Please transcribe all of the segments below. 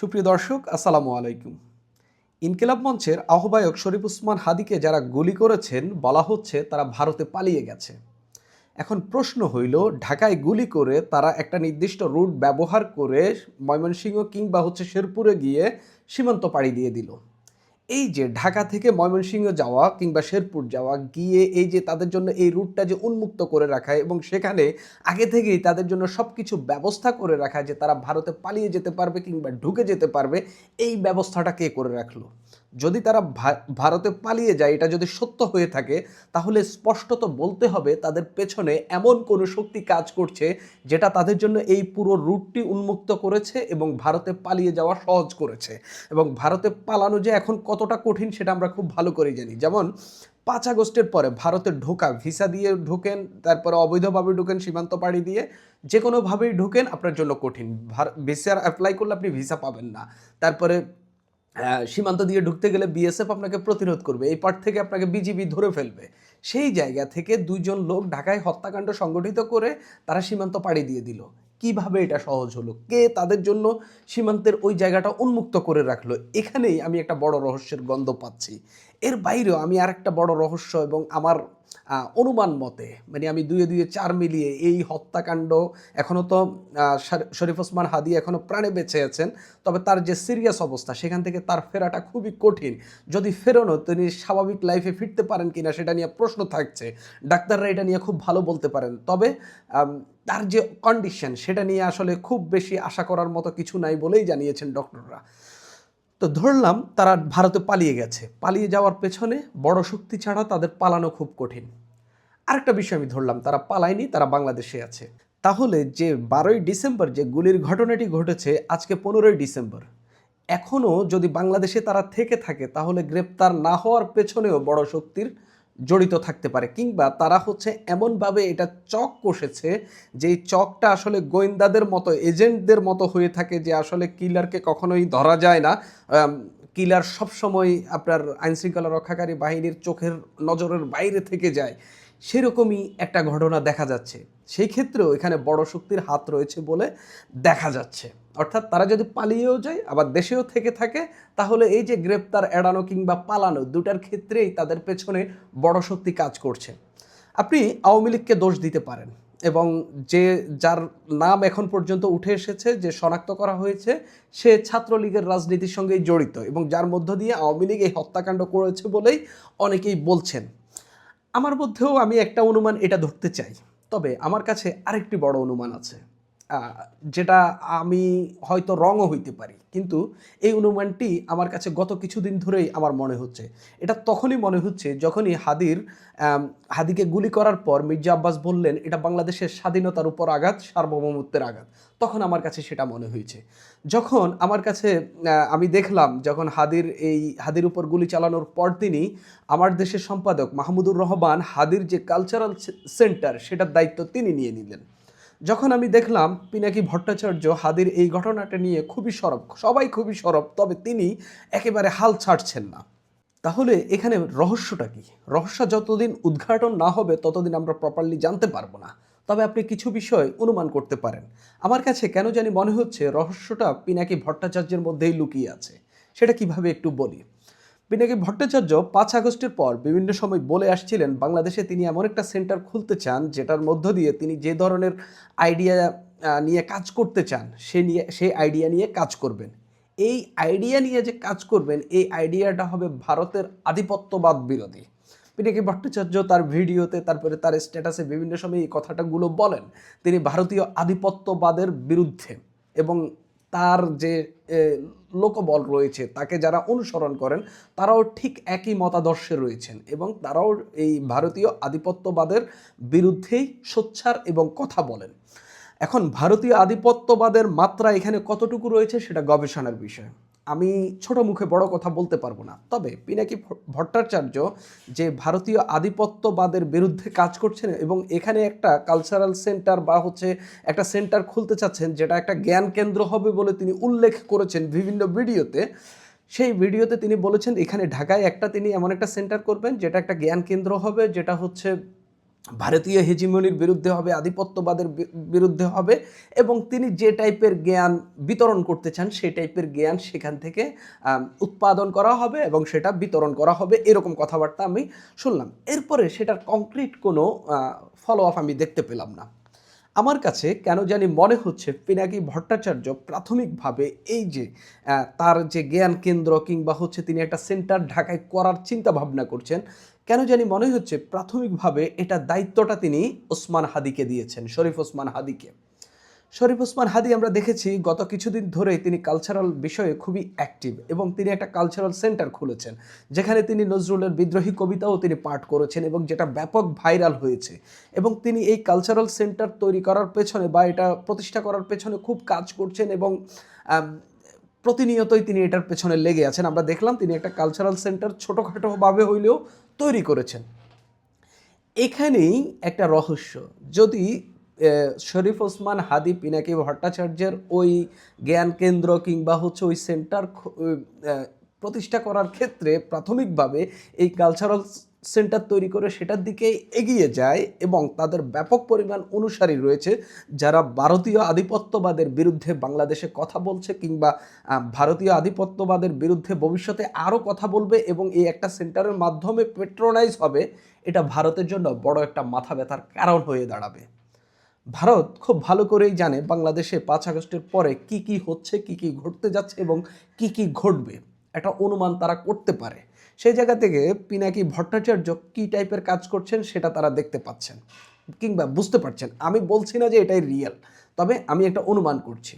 সুপ্রিয় দর্শক, আসসালামু আলাইকুম। ইনকিলাব মঞ্চের আহ্বায়ক শরীফ উসমান হাদিকে যারা গুলি করেছেন, বলা হচ্ছে তারা ভারতে পালিয়ে গেছে। এখন প্রশ্ন হইল, ঢাকায় গুলি করে তারা একটা নির্দিষ্ট রুট ব্যবহার করে ময়মনসিংহ কিংবা হচ্ছে শেরপুরে গিয়ে সীমান্ত পাড়ি দিয়ে দিল। এই যে ঢাকা থেকে ময়মনসিংহ যাওয়া কিংবা শেরপুর যাওয়া, গিয়ে এই যে তাদের জন্য এই রুটটা যে উন্মুক্ত করে রাখা এবং সেখানে আগে থেকেই তাদের জন্য সব কিছু ব্যবস্থা করে রাখা যে তারা ভারতে পালিয়ে যেতে পারবে কিংবা ঢুকে যেতে পারবে, এই ব্যবস্থাটা কে করে রাখল? যদি তারা ভারতে পালিয়ে যায়, এটা যদি সত্য হয়ে থাকে, তাহলে স্পষ্টত বলতে হবে তাদের পেছনে এমন কোনো শক্তি কাজ করছে যেটা তাদের জন্য এই পুরো রুটটি উন্মুক্ত করেছে এবং ভারতে পালিয়ে যাওয়া সহজ করেছে। এবং ভারতে পালানো যে এখন কতটা কঠিন সেটা আমরা খুব ভালো করে জানি। যেমন, পাঁচ আগস্টের পরে ভারতে ঢোকা, ভিসা দিয়ে ঢোকেন, তারপরে অবৈধভাবে ঢোকেন, সীমান্ত পাড়ি দিয়ে যে কোনোভাবেই ঢোকেন, আপনার জন্য কঠিন। ভিসার অ্যাপ্লাই করলে আপনি ভিসা পাবেন না। তারপরে সীমান্ত দিয়ে ঢুকতে গেলে বিএসএফ আপনাকে প্রতিরোধ করবে। এই পার্ট থেকে আপনাকে বিজিবি ধরে ফেলবে। সেই জায়গা থেকে দুইজন লোক ঢাকায় হত্যাকাণ্ড সংগঠিত করে তারা সীমান্ত পাড়ি দিয়ে দিল। কীভাবে এটা সহজ হলো? কে তাদের জন্য সীমান্তের ওই জায়গাটা উন্মুক্ত করে রাখল? এখানেই আমি একটা বড় রহস্যের গন্ধ পাচ্ছি। এর বাইরেও আমি আর একটা বড় রহস্য এবং আমার অনুমান মতে মানে আমি দুয়ে দুয়ে চার মিলিয়ে এই হত্যাকাণ্ড এখনও তো শরীফ ওসমান হাদি এখনও প্রাণে বেঁচে আছেন, তবে তার যে সিরিয়াস অবস্থা, সেখান থেকে তার ফেরাটা খুবই কঠিন। যদি ফেরোনো তিনি স্বাভাবিক লাইফে ফিরতে পারেন কিনা সেটা নিয়ে প্রশ্ন থাকছে। ডাক্তাররা এটা নিয়ে খুব ভালো বলতে পারেন। তবে তার যে কন্ডিশন সেটা নিয়ে আসলে খুব বেশি আশা করার মতো কিছু নাই বলেই জানিয়েছেন ডক্টররা তো ধরলাম তারা ভারতে পালিয়ে গেছে। পালিয়ে যাওয়ার পেছনে বড় শক্তি ছাড়া তাদের পালানো খুব কঠিন। আরেকটা বিষয় আমি ধরলাম, তারা পালায়নি, তারা বাংলাদেশে আছে। তাহলে যে বারোই ডিসেম্বর যে গুলির ঘটনাটি ঘটেছে, আজকে পনেরোই ডিসেম্বর এখনও যদি বাংলাদেশে তারা থেকে থাকে, তাহলে গ্রেপ্তার না হওয়ার পেছনেও বড় শক্তির জড়িত থাকতে পারে, কিংবা তারা হচ্ছে এমনভাবে এটা চক কষেছে যে চকটা আসলে গোয়েন্দাদের মতো, এজেন্টদের মতো হয়ে থাকে যে আসলে কিলারকে কখনোই ধরা যায় না। কিলার সবসময় আপনার আইনশৃঙ্খলা রক্ষাকারী বাহিনীর চোখের নজরের বাইরে থেকে যায়। সেরকমই একটা ঘটনা দেখা যাচ্ছে। সেই ক্ষেত্রেও এখানে বড় শক্তির হাত রয়েছে বলে দেখা যাচ্ছে। অর্থাৎ তারা যদি পালিয়েও যায়, আবার দেশেও থেকে থাকে, তাহলে এই যে গ্রেপ্তার, এড়ানো কিংবা পালানো দুটার ক্ষেত্রেই তাদের পেছনে বড় শক্তি কাজ করছে। আপনি আওয়ামী লীগকে দোষ দিতে পারেন এবং যে, যার নাম এখন পর্যন্ত উঠে এসেছে, যে শনাক্ত করা হয়েছে, সে ছাত্রলীগের রাজনীতির সঙ্গেই জড়িত এবং যার মধ্য দিয়ে আওয়ামী লীগ এই হত্যাকাণ্ড করেছে বলেই অনেকেই বলছেন। আমার মধ্যেও আমি একটা অনুমান এটা ধরতে চাই। তবে আমার কাছে আরেকটি বড় অনুমান আছে। যেটা আমি হয়তো রঙও হইতে পারি। কিন্তু এই অনুমানটি আমার কাছে গত কিছুদিন ধরেই আমার মনে হচ্ছে। এটা তখনই মনে হচ্ছে যখনই হাদির হাদিকে গুলি করার পর মির্জা আব্বাস বললেন, এটা বাংলাদেশের স্বাধীনতার উপর আঘাত, সার্বভৌমত্বের আঘাত। তখন আমার কাছে সেটা মনে হয়েছে। যখন আমার কাছে আমি দেখলাম যখন হাদির এই, হাদির উপর গুলি চালানোর পর তিনি আমার দেশের সম্পাদক মাহমুদুর রহমান হাদির যে কালচারাল সেন্টার সেটার দায়িত্ব তিনি নিয়ে নিলেন। যখন আমি দেখলাম পিনাকি ভট্টাচার্য হাদির এই ঘটনাটা নিয়ে খুবই সরব, সবাই খুবই সরব, তবে তিনি একেবারে হাল ছাড়ছেন না। তাহলে এখানে রহস্যটা কি? রহস্য যতদিন উদ্ঘাটন না হবে, ততদিন আমরা প্রপারলি জানতে পারব না। তবে আপনি কিছু বিষয় অনুমান করতে পারেন। আমার কাছে কেন জানি মনে হচ্ছে রহস্যটা পিনাকি ভট্টাচার্যের মধ্যেই লুকিয়ে আছে। সেটা কীভাবে একটু বলি? পিনাকি ভট্টাচার্য পাঁচ আগস্টের পর বিভিন্ন সময় বলে আসছিলেন, বাংলাদেশে তিনি এমন একটা সেন্টার খুলতে চান, যেটার মধ্য দিয়ে তিনি যে ধরনের আইডিয়া নিয়ে কাজ করতে চান, সে নিয়ে সেই আইডিয়া নিয়ে কাজ করবেন। এই আইডিয়া নিয়ে যে কাজ করবেন, এই আইডিয়াটা হবে ভারতের আধিপত্যবাদ বিরোধী। পিনাকি ভট্টাচার্য তার ভিডিওতে, তারপরে তার স্ট্যাটাসে বিভিন্ন সময় এই কথাটাগুলো বলেন, তিনি ভারতীয় আধিপত্যবাদের বিরুদ্ধে এবং তার যে লোকবল রয়েছে, তাকে যারা অনুসরণ করেন, তারাও ঠিক একই মতাদর্শে রয়েছেন এবং তারাও এই ভারতীয় আধিপত্যবাদের বিরুদ্ধেই সোচ্ছার এবং কথা বলেন। এখন ভারতীয় আধিপত্যবাদের মাত্রা এখানে কতটুকু রয়েছে, সেটা গবেষণার বিষয়। আমি ছোট মুখে বড় কথা বলতে পারব না। তবে পিনাকি ভট্টাচার্য যে ভারতীয় আধিপত্যবাদের বিরুদ্ধে কাজ করছেন এবং এখানে একটা কালচারাল সেন্টার বা হচ্ছে একটা সেন্টার খুলতে চাচ্ছেন, যেটা একটা জ্ঞান কেন্দ্র হবে বলে তিনি উল্লেখ করেছেন বিভিন্ন ভিডিওতে, সেই ভিডিওতে তিনি বলেছেন, এখানে ঢাকায় একটা তিনি এমন একটা সেন্টার করবেন, যেটা একটা জ্ঞান কেন্দ্র হবে, যেটা হচ্ছে ভারতীয় হেজিমনির বিরুদ্ধে হবে, আধিপত্যবাদের বিরুদ্ধে হবে এবং তিনি যে টাইপের জ্ঞান বিতরণ করতে চান সেই টাইপের জ্ঞান সেখান থেকে উৎপাদন করা হবে এবং সেটা বিতরণ করা হবে এরকম কথাবার্তা আমি শুনলাম। এরপরে সেটার কংক্রিট কোনো ফলো আপ আমি দেখতে পেলাম না। আমার কাছে কেন জানি মনে হচ্ছে পিনাকি ভট্টাচার্য প্রাথমিকভাবে এই যে তার যে জ্ঞান কেন্দ্র কিংবা হচ্ছে তিনি একটা সেন্টার ঢাকায় করার চিন্তা ভাবনা করছেন কেন জানি মনে হচ্ছে প্রাথমিকভাবে এটা দায়িত্বটা তিনি ওসমান হাদিকে দিয়েছেন, শরীফ ওসমান হাদিকে। শরীফ ওসমান হাদি আমরা দেখেছি গত কিছুদিন ধরে তিনি কালচারাল বিষয়ে খুবই অ্যাক্টিভ এবং তিনি একটা কালচারাল সেন্টার খুলেছেন, যেখানে তিনি নজরুলের বিদ্রোহী কবিতাও তিনি পাঠ করেছেন এবং যেটা ব্যাপক ভাইরাল হয়েছে এবং তিনি এই কালচারাল সেন্টার তৈরি করার পেছনে বা এটা প্রতিষ্ঠা করার পেছনে খুব কাজ করছেন এবং প্রতিনিয়তই তিনি এটার পেছনে লেগে আছেন। আমরা দেখলাম তিনি একটা কালচারাল সেন্টার ছোটোখাটোভাবে হইলেও তৈরি করেছেন। এখানেই একটা রহস্য, যদি শরীফ ওসমান হাদি পিনাকি ভট্টাচার্যের ওই জ্ঞান কেন্দ্র কিংবা হচ্ছে ওই সেন্টার প্রতিষ্ঠা করার ক্ষেত্রে প্রাথমিকভাবে এই কালচারাল সেন্টার তৈরি করে সেটার দিকে এগিয়ে যায় এবং তাদের ব্যাপক পরিমাণ অনুসারী রয়েছে যারা ভারতীয় আধিপত্যবাদের বিরুদ্ধে বাংলাদেশে কথা বলছে কিংবা ভারতীয় আধিপত্যবাদের বিরুদ্ধে ভবিষ্যতে আরও কথা বলবে এবং এই একটা সেন্টারের মাধ্যমে পেট্রোনাইজ হবে, এটা ভারতের জন্য বড় একটা মাথা ব্যথার কারণ হয়ে দাঁড়াবে। ভারত খুব ভালো করেই জানে বাংলাদেশে পাঁচ আগস্টের পরে কি কি হচ্ছে, কি কি ঘটতে যাচ্ছে এবং কি কি ঘটবে। একটা অনুমান তারা করতে পারে। সেই জায়গা থেকে পিনাকি ভট্টাচার্য কী টাইপের কাজ করছেন সেটা তারা দেখতে পাচ্ছেন কিংবা বুঝতে পারছেন। আমি বলছি না যে এটাই রিয়েল তবে আমি একটা অনুমান করছি।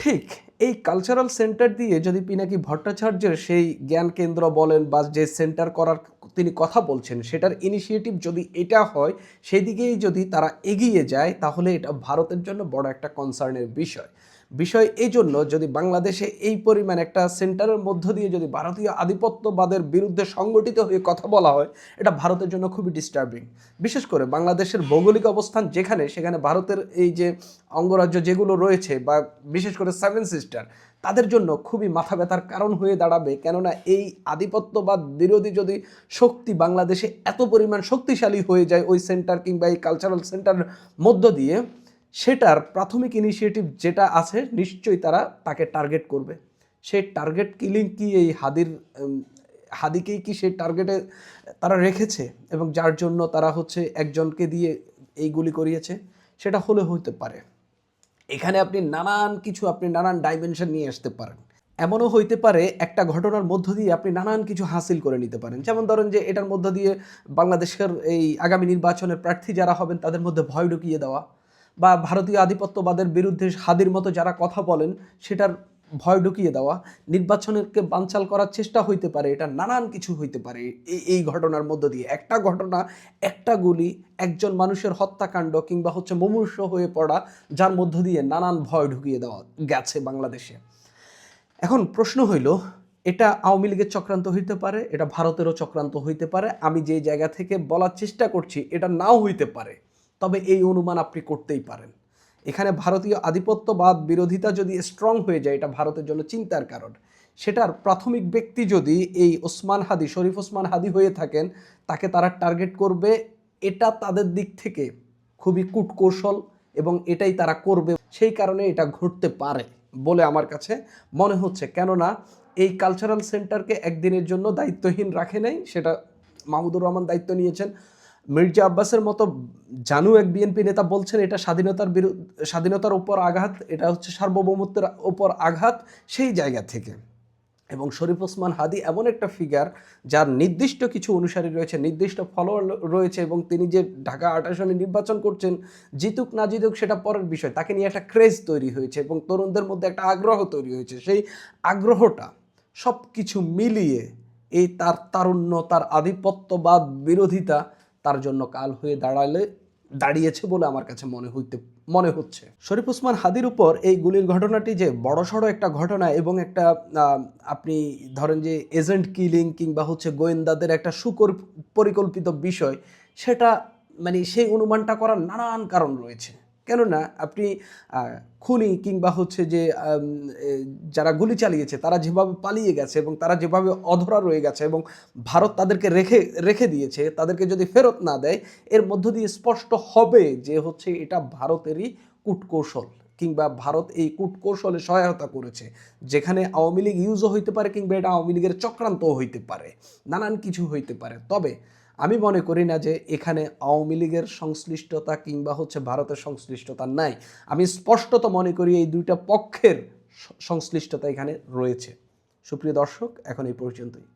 ঠিক এই কালচারাল সেন্টার দিয়ে যদি পিনাকি ভট্টাচার্যের সেই জ্ঞান কেন্দ্র বলেন বা যে সেন্টার করার তিনি কথা বলছেন, সেটার ইনিশিয়েটিভ যদি এটা হয়, সেদিকেই যদি তারা এগিয়ে যায়, তাহলে এটা ভারতের জন্য বড় একটা কনসার্নের বিষয়। বিষয় এই জন্য যদি বাংলাদেশে এই পরিমাণ একটা সেন্টারের মধ্য দিয়ে যদি ভারতীয় আধিপত্যবাদের বিরুদ্ধে সংগঠিত হয়ে কথা বলা হয়, এটা ভারতের জন্য খুবই ডিস্টার্বিং বিশেষ করে বাংলাদেশের ভৌগোলিক অবস্থান যেখানে, সেখানে ভারতের এই যে অঙ্গরাজ্য যেগুলো রয়েছে বা বিশেষ করে সেভেন সিস্টার তাদের জন্য খুবই মাথা ব্যথার কারণ হয়ে দাঁড়াবে। কেননা এই আধিপত্যবাদ বিরোধী যদি শক্তি বাংলাদেশে এত পরিমাণ শক্তিশালী হয়ে যায় ওই সেন্টার কিংবা এই কালচারাল সেন্টারের মধ্য দিয়ে সেটার প্রাথমিক ইনিশিয়েটিভ যেটা আছে, নিশ্চয়ই তারা তাকে টার্গেট করবে। সেই টার্গেট কিলিং কি এই হাদির হাদিকেই কি সেই টার্গেটে তারা রেখেছে? এবং যার জন্য তারা হচ্ছে একজনকে দিয়ে এইগুলি করিয়েছে, সেটা হলে হতে পারে। এখানে আপনি নানান কিছু, আপনি নানান ডাইমেনশন নিয়ে আসতে পারেন। এমনও হইতে পারে একটা ঘটনার মধ্য দিয়ে আপনি নানান কিছু হাসিল করে নিতে পারেন। যেমন ধরেন যে এটার মধ্য দিয়ে বাংলাদেশের এই আগামী নির্বাচনের প্রার্থী যারা হবেন, তাদের মধ্যে ভয় ঢুকিয়ে দেওয়া। বা ভারতীয় আধিপত্যবাদের বিরুদ্ধে হাদির মতো যারা কথা বলেন, সেটার ভয় ঢুকিয়ে দেওয়া, নির্বাচনকে বানচাল করার চেষ্টা হইতে পারে, এটা নানান কিছু হইতে পারে। এই এই ঘটনার মধ্য দিয়ে একটা ঘটনা, একটা গুলি, একজন মানুষের হত্যাকাণ্ড কিংবা হচ্ছে মুমূর্ষ হয়ে পড়া, যার মধ্য দিয়ে নানান ভয় ঢুকিয়ে দেওয়া গেছে বাংলাদেশে। এখন প্রশ্ন হইল, এটা আওয়ামী লীগের চক্রান্ত হইতে পারে, এটা ভারতেরও চক্রান্ত হইতে পারে, আমি যে জায়গা থেকে বলার চেষ্টা করছি, এটা নাও হইতে পারে। তবে এই অনুমান আপনি করতেই পারেন। এখানে ভারতীয় আধিপত্যবাদ বিরোধিতা যদি স্ট্রং হয়ে যায়, এটা ভারতের জন্য চিন্তার কারণ। সেটার প্রাথমিক ব্যক্তি যদি এই ওসমান হাদি, শরীফ ওসমান হাদি হয়ে থাকেন, তাকে তারা টার্গেট করবে, এটা তাদের দিক থেকে খুবই কূটকৌশল এবং এটাই তারা করবে। সেই কারণে এটা ঘটতে পারে বলে আমার কাছে মনে হচ্ছে। কেননা, এই কালচারাল সেন্টারকে একদিনের জন্য দায়িত্বহীন রাখে নাই, সেটা মাহমুদুর রহমান দায়িত্ব নিয়েছেন। মির্জা আব্বাসের মতো জানু এক বিএনপি নেতা বলছেন, এটা স্বাধীনতার বিরুদ্ধে স্বাধীনতার উপর আঘাত, এটা হচ্ছে সার্বভৌমত্বের উপর আঘাত সেই জায়গা থেকে। এবং শরীফ ওসমান হাদি এমন একটা ফিগার যার নির্দিষ্ট কিছু অনুসারী রয়েছে, নির্দিষ্ট ফলোয়ার রয়েছে এবং তিনি যে ঢাকা আট আসনে নির্বাচন করছেন, জিতুক না জিতুক সেটা পরের বিষয়। তাকে নিয়ে একটা ক্রেজ তৈরি হয়েছে এবং তরুণদের মধ্যে একটা আগ্রহ তৈরি হয়েছে। সেই আগ্রহটা সব কিছু মিলিয়ে এই তার তারুণ্য, তার আধিপত্যবাদ বিরোধিতা তার জন্য কাল হয়ে দাঁড়ালে, দাঁড়িয়েছে বলে আমার কাছে মনে হইতে, মনে হচ্ছে। শরীফ উসমান হাদির উপর এই গুলির ঘটনাটি যে বড়সড় একটা ঘটনা এবং একটা আপনি ধরেন যে এজেন্ট কিলিং কিংবা হচ্ছে গোয়েন্দাদের একটা সুকর পরিকল্পিত বিষয়, সেটা মানে সেই অনুমানটা করার নানান কারণ রয়েছে। কেননা আপনি খুনি কিংবা হচ্ছে যে যারা গুলি চালিয়েছে, তারা যেভাবে পালিয়ে গেছে এবং তারা যেভাবে অধরা রয়ে গেছে এবং ভারত তাদেরকে রেখে রেখে দিয়েছে, তাদেরকে যদি ফেরত না দেয়, এর মধ্য দিয়ে স্পষ্ট হবে যে হচ্ছে এটা ভারতেরই কূটকৌশল কিংবা ভারত এই কূটকৌশলে সহায়তা করেছে, যেখানে আওয়ামী লীগ ইউজও হইতে পারে কিংবা এটা আওয়ামী লীগের চক্রান্তও হইতে পারে, নানান কিছু হইতে পারে। তবে আমি মনে করি না যে এখানে আওয়ামী লীগের সংশ্লিষ্টতা কিংবা হচ্ছে ভারতের সংশ্লিষ্টতা নাই। আমি স্পষ্টত মনে করি এই দুইটা পক্ষের সংশ্লিষ্টতা এখানে রয়েছে। সুপ্রিয় দর্শক, এখন এই পর্যন্তই।